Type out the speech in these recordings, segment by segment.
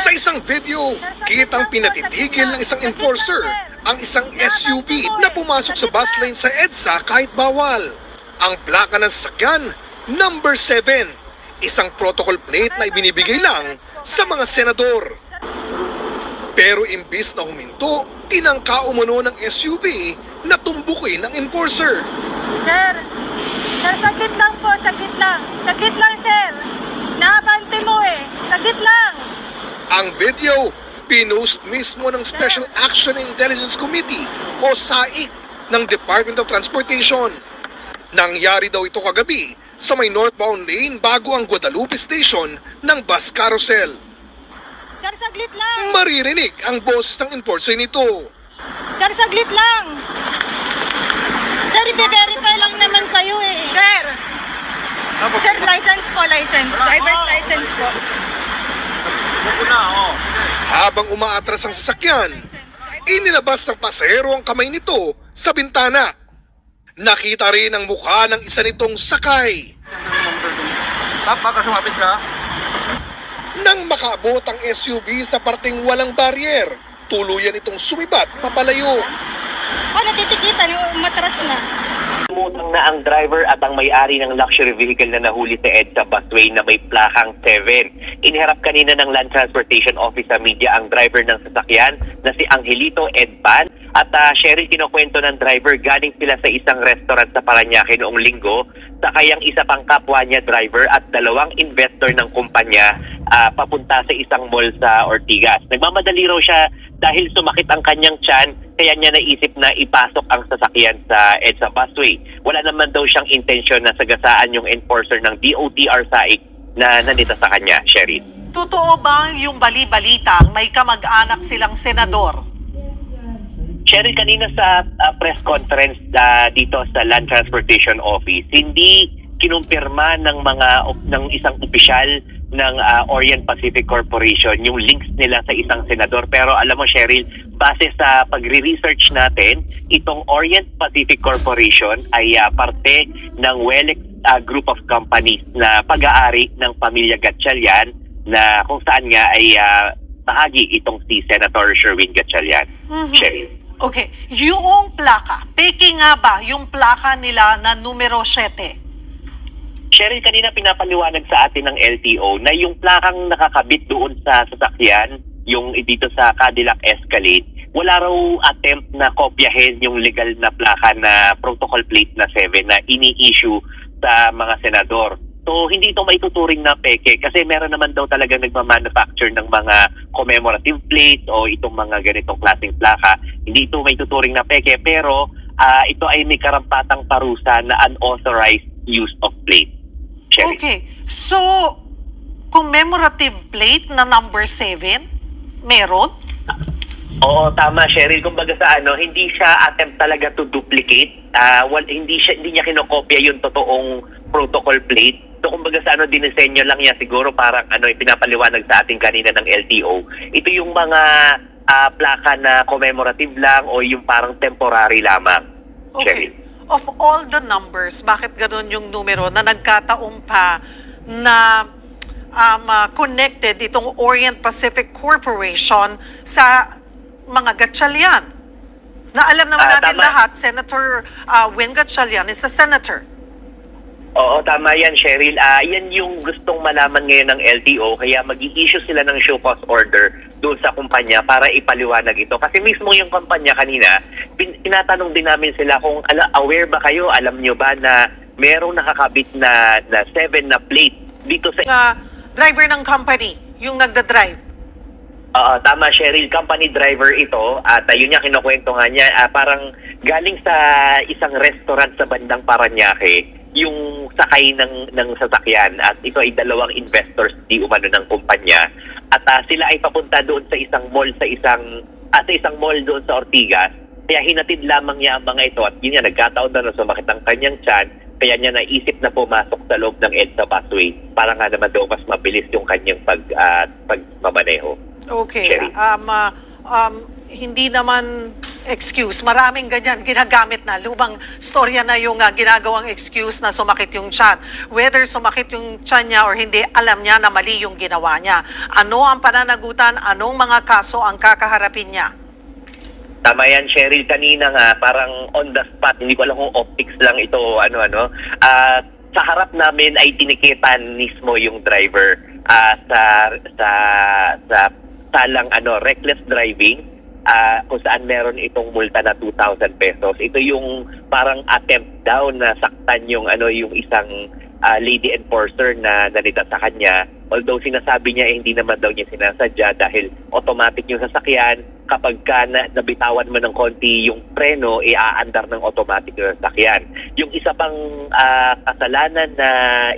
Sa isang video, kitang pinatitigil ng isang enforcer ang isang SUV na pumasok sa bus lane sa EDSA kahit bawal. Ang plaka ng sasakyan, number 7, isang protocol plate na ibinibigay lang sa mga senador. Pero imbis na huminto, tinangka umano ng SUV na tumbukin ng enforcer. Sir, sir, sakit lang po, sakit lang. Sakit lang, sir. Naabante mo eh. Sakit lang. Ang video, pinost mismo ng Special Action Intelligence Committee o SAIC ng Department of Transportation. Nangyari daw ito kagabi sa may northbound lane bago ang Guadalupe Station ng bus carousel. Sir, saglit lang. Maririnig ang boses ng enforcer nito. Sir, saglit lang. Sir, i-verify lang naman kayo eh. Sir. Sir, license po, license. Driver's license po. Habang umaatras ang sasakyan, inilabas ng pasahero ang kamay nito sa bintana. Nakita rin ang mukha ng isa nitong sakay. Tap, baka sumapit ka. Nang makaabot ang SUV sa parteng walang barrier, tuluyan itong sumibat papalayo. Oh, natitikitan. Matras na. Lumutang na ang driver at ang may-ari ng luxury vehicle na nahuli sa EDSA busway na may plakang 7. Iniharap kanina ng Land Transportation Office sa media ang driver ng sasakyan na si Angelito Edpan. At uh, Cheryl, kinukwento ng driver galing sila sa isang restaurant sa Paranaque noong linggo sa kayang isa pang kapwa niya driver at dalawang investor ng kumpanya ah, papunta sa isang mall sa Ortigas. Nagmamadali raw siya dahil sumakit ang kanyang tiyan kaya niya naisip na ipasok ang sasakyan sa EDSA busway. Wala naman daw siyang intensyon na sagasaan yung enforcer ng DOTR SAIC na nandito sa kanya, Sherry. Totoo ba yung bali-balita may kamag-anak silang senador? Sherry, kanina sa ah, press conference ah, dito sa Land Transportation Office, hindi kinumpirma ng mga ng isang opisyal ng ah, Orient Pacific Corporation yung links nila sa isang senador. Pero alam mo, Cheryl, base sa pagre-research natin, itong Orient Pacific Corporation ay ah, parte ng Welex ah, Group of Companies na pag-aari ng pamilya Gatchalian na kung saan nga ay ah, bahagi itong si Senator Sherwin Gatchalian. Mhm. Cheryl. Okay, yung plaka, peke nga ba yung plaka nila na numero 7? Cheryl, kanina pinapaliwanag sa atin ng LTO na yung plakang nakakabit doon sa sasakyan, yung dito sa Cadillac Escalade, wala raw attempt na kopyahin yung legal na plaka na protocol plate na 7 na ini-issue sa mga senador. So, hindi ito maituturing na peke kasi meron naman daw talaga nagmamanufacture ng mga commemorative plates o itong mga ganitong klaseng plaka. Hindi ito maituturing na peke pero ah, ito ay may karampatang parusa na unauthorized use of plate. Cherry. Okay, so commemorative plate na number 7, meron? Oo, tama, Cheryl. Kumbaga sa ano, hindi siya attempt talaga to duplicate. Ah, wal, hindi siya hindi niya kinokopya yung totoong protocol plate. So kumbaga sa ano, dinisenyo lang niya siguro parang ano, pinapaliwanag sa ating kanina ng LTO. Ito yung mga ah, plaka na commemorative lang o yung parang temporary lamang. Okay. Cheryl. Of all the numbers, bakit ganun yung numero na nagkataong pa na um, ah, connected itong Orient Pacific Corporation sa mga Gatchalian? Na alam naman Ah, natin tama. lahat, Senator uh, Win Gatchalian is a senator. Oo, tama yan, Cheryl. Ah, yan yung gustong malaman ngayon ng LTO, kaya mag issue sila ng show cause order doon sa kumpanya para ipaliwanag ito. Kasi mismo yung kumpanya kanina, pin- tinatanong din namin sila kung ala, aware ba kayo, alam nyo ba na merong nakakabit na, na 7 na plate dito sa... Nga driver ng company, yung nagda-drive. Oo, tama, Cheryl. Company driver ito. At uh, yun niya, kinukwento nga niya. ah, parang galing sa isang restaurant sa bandang Paranaque, yung sakay ng, ng sasakyan. At ito ay dalawang investors di umano ng kumpanya. At ah, sila ay papunta doon sa isang mall, sa isang, at sa isang mall doon sa Ortigas. Kaya hinatid lamang niya ang mga ito. At yun nga, nagkataon na sumakit ang kanyang tiyan. Kaya niya naisip na pumasok sa loob ng EDSA busway para nga naman daw mas mabilis yung kanyang pag, ah, pagmamaneho. Okay. Sherry. Um, ah, um, hindi naman excuse. Maraming ganyan ginagamit na. Lumang storya na yung ah, ginagawang excuse na sumakit yung tiyan. Whether sumakit yung tiyan niya or hindi, alam niya na mali yung ginawa niya. Ano ang pananagutan? Anong mga kaso ang kakaharapin niya? Tama yan, Cheryl. Kanina nga, parang on the spot, hindi ko alam kung optics lang ito ano-ano. Ah, sa harap namin ay tinikitan mismo yung driver ah, sa sa sa talang ano reckless driving ah, kung saan meron itong multa na 2,000 pesos. Ito yung parang attempt daw na saktan yung ano yung isang ah, lady enforcer na nalita sa kanya. Although sinasabi niya eh, hindi naman daw niya sinasadya dahil automatic yung sasakyan kapag ka na, nabitawan mo ng konti yung preno, i-aandar ng automatic yung sasakyan. Yung isa pang ah, kasalanan na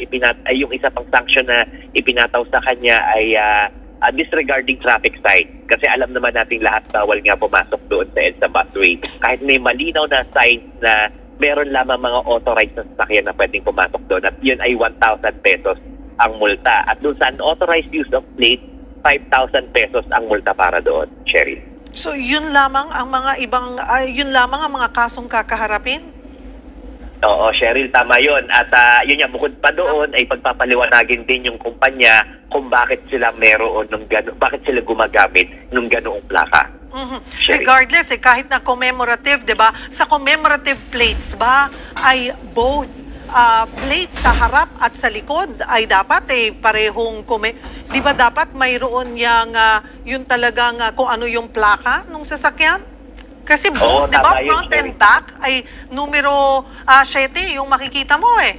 ipinat ay yung isa pang sanction na ipinataw sa kanya ay ah, ah, disregarding traffic sign. Kasi alam naman natin lahat bawal nga pumasok doon sa EDSA busway. Kahit may malinaw na signs na meron lamang mga authorized na sasakyan na pwedeng pumasok doon at yun ay 1,000 pesos ang multa. At doon sa unauthorized use of plate, 5,000 pesos ang multa para doon, Sherry. So yun lamang ang mga ibang ay yun lamang ang mga kasong kakaharapin? Oo, Cheryl, tama yun. At ah, yun nga, bukod pa doon ay pagpapaliwanagin din yung kumpanya kung bakit sila meron ng gano, bakit sila gumagamit ng ganoong plaka. Mhm. Sherry. Regardless, eh, kahit na commemorative, di ba? Sa commemorative plates ba ay both ah, plates sa harap at sa likod ay dapat eh parehong kume... Di ba dapat mayroon yang ah, yun talagang ah, kung ano yung plaka nung sasakyan? Kasi Oo, both, di ba, tama yun, front and Sherry. back ay numero ah, 7 yung makikita mo eh.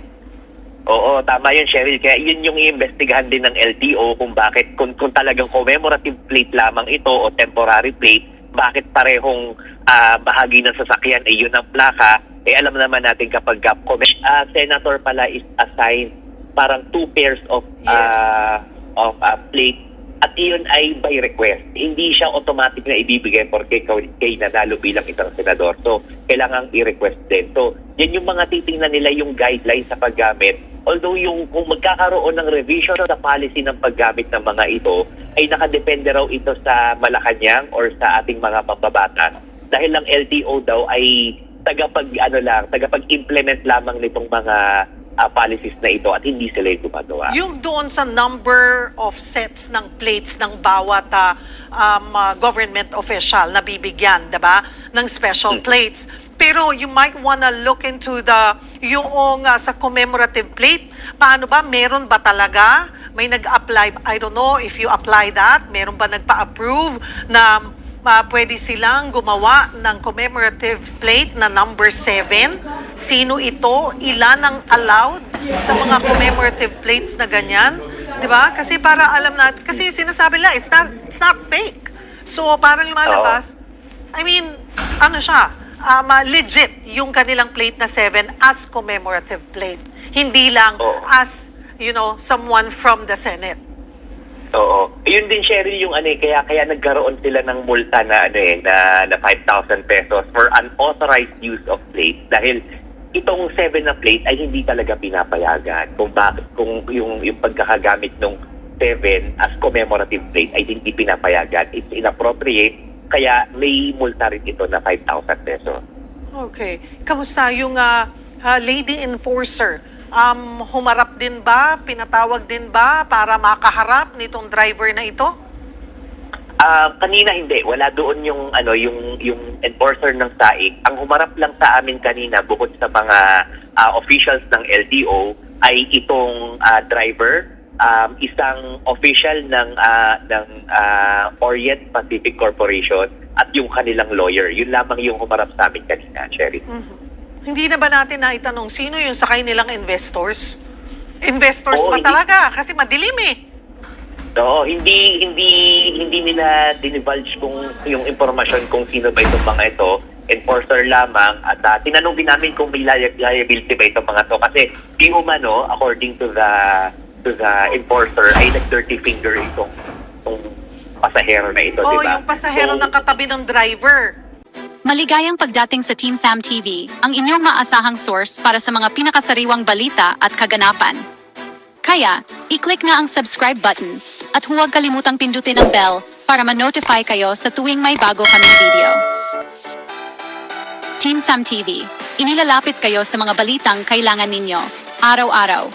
Oo, tama yun, Cheryl. Kaya yun yung iimbestigahan din ng LTO kung bakit, kung, kung talagang commemorative plate lamang ito o temporary plate, bakit parehong ah, bahagi ng sasakyan ay yun ang plaka. Eh alam naman natin kapag uh, uh, senator pala is assigned parang two pairs of ah, of ah, plate at yun ay by request. Hindi siya automatic na ibibigay porque kay, kay nanalo bilang isang senador. So, kailangan i-request din. So, yan yung mga titingnan nila yung guidelines sa paggamit. Although yung kung magkakaroon ng revision sa policy ng paggamit ng mga ito, ay nakadepende raw ito sa Malacanang or sa ating mga pababatas. Dahil lang LTO daw ay tagapag ano lang, tagapag-implement lamang nitong mga ah, policies na ito at hindi sila yung gumagawa. Yung doon sa number of sets ng plates ng bawat ah, um, ah, government official na bibigyan, 'di ba? Ng special plates. Pero you might wanna look into the yung ah, sa commemorative plate. Paano ba? Meron ba talaga? May nag-apply, I don't know if you apply that. Meron ba nagpa-approve na ah, pwede silang gumawa ng commemorative plate na number 7. Sino ito? Ilan ang allowed sa mga commemorative plates na ganyan? 'Di ba? Kasi para alam na kasi sinasabi nila it's not it's not fake. So parang lumalabas I mean, ano siya? um, ah, legit yung kanilang plate na 7 as commemorative plate. Hindi lang Oo. as, you know, someone from the Senate. Oo. Yun din Cheryl yung ano eh, kaya kaya nagkaroon sila ng multa na ano eh na, na 5,000 pesos for unauthorized use of plate dahil itong 7 na plate ay hindi talaga pinapayagan kung bakit kung yung yung pagkakagamit ng 7 as commemorative plate ay hindi pinapayagan. It's inappropriate kaya may multa rin ito na 5,000 pesos. Okay. Kamusta yung ah, ah, lady enforcer? Um, humarap din ba? Pinatawag din ba para makaharap nitong driver na ito? Ah, kanina hindi, wala doon yung ano yung yung enforcer ng SAIC. Ang humarap lang sa amin kanina bukod sa mga ah, officials ng LTO ay itong ah, driver, um, isang official ng ah, ng ah, Orient Pacific Corporation at yung kanilang lawyer. Yun lamang yung humarap sa amin kanina, Sherry. Mhm. Hindi na ba natin naitanong sino yung sakay nilang investors? Investors Oo, hindi. talaga? Kasi madilim eh. Oo, hindi hindi hindi nila dinivulge kung yung impormasyon kung sino ba itong mga ito. Enforcer lamang at ah, tinanong din namin kung may li- liability ba itong mga to kasi di umano according to the to the enforcer ay nag-dirty finger itong, itong pasahero na ito, Oh, di ba? yung pasahero So, na katabi ng driver. Maligayang pagdating sa Team Sam TV, ang inyong maasahang source para sa mga pinakasariwang balita at kaganapan. Kaya, i-click na ang subscribe button at huwag kalimutang pindutin ang bell para ma-notify kayo sa tuwing may bago kaming video. Team Sam TV, inilalapit kayo sa mga balitang kailangan ninyo, araw-araw.